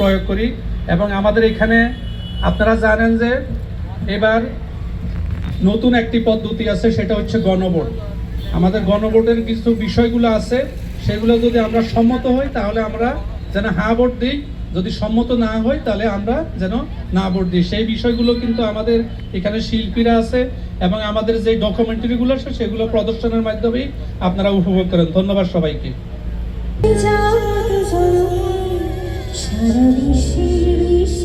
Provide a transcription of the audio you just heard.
প্রয়োগ করি এবং আমাদের এখানে আপনারা জানেন যে এবার নতুন একটি পদ্ধতি আছে, সেটা হচ্ছে গণভোট। আমাদের গণভোটের কিছু বিষয়গুলো আছে, সেগুলো যদি আমরা সম্মত হই, তাহলে আমরা যেন হ্যাঁ ভোট দিই। যদি সম্মত না হই, তাহলে আমরা যেন না ভোট দিই। সেই বিষয়গুলো কিন্তু আমাদের এখানে শিল্পীরা আছে এবং আমাদের যে ডকুমেন্টারিগুলো আছে, সেগুলো প্রদর্শনের মাধ্যমেই আপনারা উপভোগ করেন। ধন্যবাদ সবাইকে। 下的冰溪里。